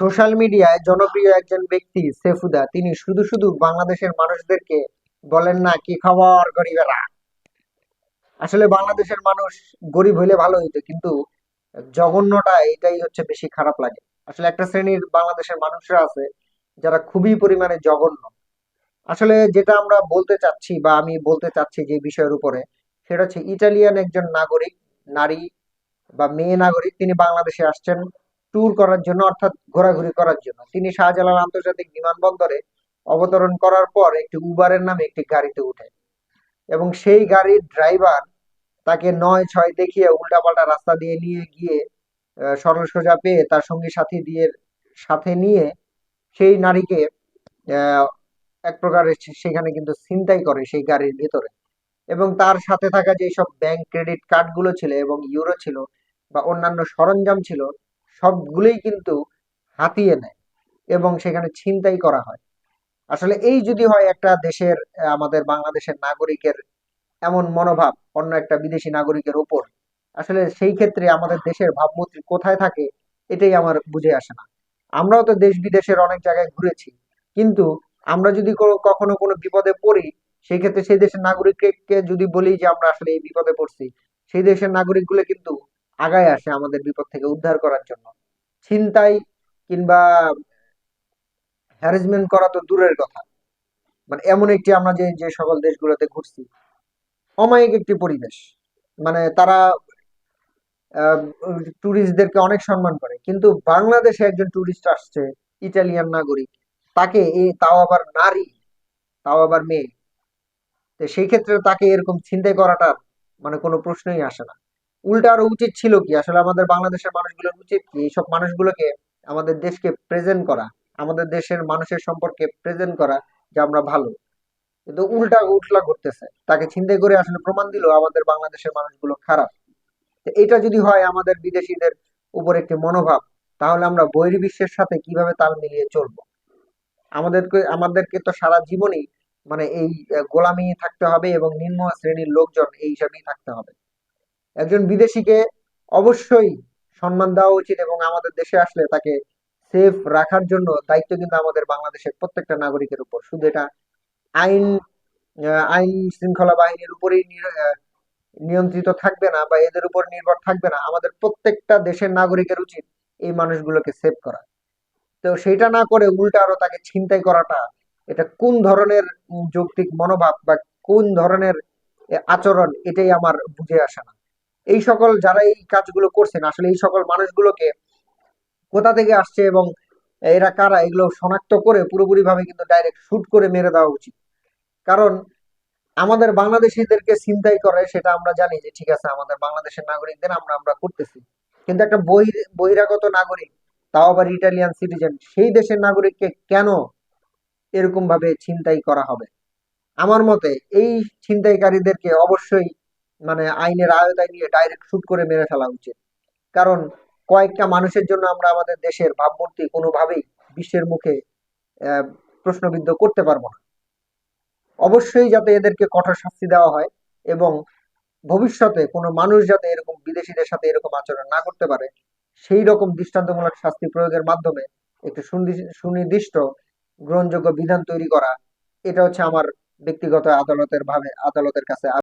Social মিডিয়ায় জনপ্রিয় একজন ব্যক্তি সেফুদা। তিনি শুধু শুধু বাংলাদেশের মানুষদেরকে বলেন না, কি খবর গরিবেরা? আসলে বাংলাদেশের মানুষ গরিব হইলে ভালো হইতো, কিন্তু জঘন্যটা এটাই হচ্ছে বেশি খারাপ লাগে। আসলে একটা শ্রেণির বাংলাদেশের মানুষরা আছে যারা খুবই পরিমাণে জঘন্য। আসলে যেটা আমরা বলতে চাচ্ছি বা আমি বলতে চাচ্ছি যে বিষয়ের উপরে, সেটা হচ্ছে ইটালিয়ান একজন নাগরিক, নারী বা মেয়ে নাগরিক, তিনি বাংলাদেশে আসছেন। ট্যুর করার জন্য, অর্থাৎ ঘোরাঘুরি করার জন্য। তিনি শাহজালাল আন্তর্জাতিক বিমানবন্দরে অবতরণ করার পর একটি উবারের নামে একটি গাড়িতে উঠে এবং সেই গাড়ির ড্রাইভার তাকে নয় ছয় দেখিয়ে উল্টাপাল্টা রাস্তা দিয়ে নিয়ে গিয়ে সরল সোজা পেয়ে তার সঙ্গী সাথী দিয়ে সাথে নিয়ে সেই নারীকে এক প্রকারের সেখানে কিন্তু ছিনতাই করে সেই গাড়ির ভিতরে। এবং তার সাথে থাকা যে সব ব্যাংক ক্রেডিট কার্ডগুলো ছিল এবং ইউরো ছিল বা অন্যান্য সরঞ্জাম ছিল সবগুলোই কিন্তু হাতিয়ে নেয় এবং সেখানে ছিনতাই করা হয়। আসলে এই যদি হয় একটা দেশের, আমাদের বাংলাদেশের নাগরিকের এমন মনোভাব, অন্য একটা বিদেশি নাগরিকের উপর আসলে সেই ক্ষেত্রে আমাদের দেশের ভাবমূর্তি কোথায় থাকে এটাই আমার বুঝে আসে না। আমরাও তো দেশ বিদেশের অনেক জায়গায় ঘুরেছি, কিন্তু আমরা যদি কখনো কোনো বিপদে পড়ি, সেই ক্ষেত্রে সেই দেশের নাগরিককে যদি বলি যে আমরা আসলে এই বিপদে পড়ছি, সেই দেশের নাগরিকগুলো কিন্তু আগায় আসে আমাদের বিপদ থেকে উদ্ধার করার জন্য। ছিনতাই কিংবা হ্যারাসমেন্ট করা তো দূরের কথা। মানে এমন একটি আমরা যে যে সকল দেশগুলোতে ঘুরছি, অমায়িক একটি পরিবেশ। মানে তারা ট্যুরিস্টদেরকে অনেক সম্মান করে। কিন্তু বাংলাদেশে একজন ট্যুরিস্ট আসছে, ইটালিয়ান নাগরিক। তাকে এই তাও আবার নারী, তাও আবার মেয়ে। তো সেই ক্ষেত্রে তাকে এরকম ছিনতাই করাটা মানে কোনো প্রশ্নই আসে না। উল্টা আরও উচিত ছিল কি? আসলে আমাদের বাংলাদেশের মানুষগুলোর উচিত কি? এইসব মানুষগুলোকে আমাদের দেশকে প্রেজেন্ট করা, আমাদের দেশের মানুষের সম্পর্কে প্রেজেন্ট করা যে আমরা ভালো। কিন্তু উল্টা উল্টা করতেছে তাকে ছিনতাই করে আসলে প্রমাণ দিল আমাদের বাংলাদেশের মানুষগুলো খারাপ। এটা যদি হয় আমাদের বিদেশিদের উপর একটি মনোভাব, তাহলে আমরা বহির্বিশ্বের সাথে কীভাবে তাল মিলিয়ে চলবো? আমাদেরকে আমাদেরকে তো সারা জীবনই মানে এই গোলামি থাকতে হবে এবং নিম্ন শ্রেণির লোকজন এই হিসাবেই থাকতে হবে। একজন বিদেশিকে অবশ্যই সম্মান দেওয়া উচিত এবং আমাদের দেশে আসলে তাকে সেফ রাখার জন্য দায়িত্ব কিন্তু আমাদের বাংলাদেশের প্রত্যেকটা নাগরিকের উপর। শুধু এটা আইন আইন শৃঙ্খলা বাহিনীর উপরেই নিয়ন্ত্রিত থাকবে না বা এদের উপর নির্ভর থাকবে না। আমাদের প্রত্যেকটা দেশের নাগরিকের উচিত এই মানুষগুলোকে সেভ করা। তো সেটা না করে উল্টা আরও তাকে ছিনতাই করাটা, এটা কোন ধরনের যৌক্তিক মনোভাব বা কোন ধরনের আচরণ এটাই আমার বুঝে আসে না। এই সকল যারা এই কাজগুলো করছেন, আসলে এই সকল মানুষগুলোকে কোথা থেকে আসছে এবং এরা কারা, এগুলো শনাক্ত করে পুরোপুরি ভাবে কিন্তু ডাইরেক্ট শুট করে মেরে দেওয়া উচিত। কারণ আমাদের বাংলাদেশিদেরকে ছিনতাই করে, সেটা আমরা জানি যে ঠিক আছে, আমাদের বাংলাদেশের নাগরিকদের আমরা আমরা করতেছি। কিন্তু একটা বহির বহিরাগত নাগরিক, তাও আবার ইটালিয়ান সিটিজেন সেই দেশের নাগরিককে কেন এরকম ভাবে ছিনতাই করা হবে? আমার মতে এই ছিনতাইকারীদেরকে অবশ্যই মানে আইনের আওতায় নিয়ে ডাইরেক্ট শুট করে মেরে ফেলা উচিত। কারণ কয়েকটা মানুষের জন্য আমরা আমাদের দেশের ভাবমূর্তি কোনোভাবেই বিশ্বের মুখে প্রশ্নবিদ্ধ করতে পারব না। অবশ্যই যাতে এদেরকে কঠোর শাস্তি দেওয়া হয় এবং ভবিষ্যতে কোনো মানুষ যাতে এরকম বিদেশিদের সাথে এরকম আচরণ না করতে পারে, সেই রকম দৃষ্টান্তমূলক শাস্তি প্রয়োগের মাধ্যমে একটি সুনির্দি- সুনির্দিষ্ট গ্রহণযোগ্য বিধান তৈরি করা, এটা হচ্ছে আমার ব্যক্তিগত আদালতের ভাবে, আদালতের কাছে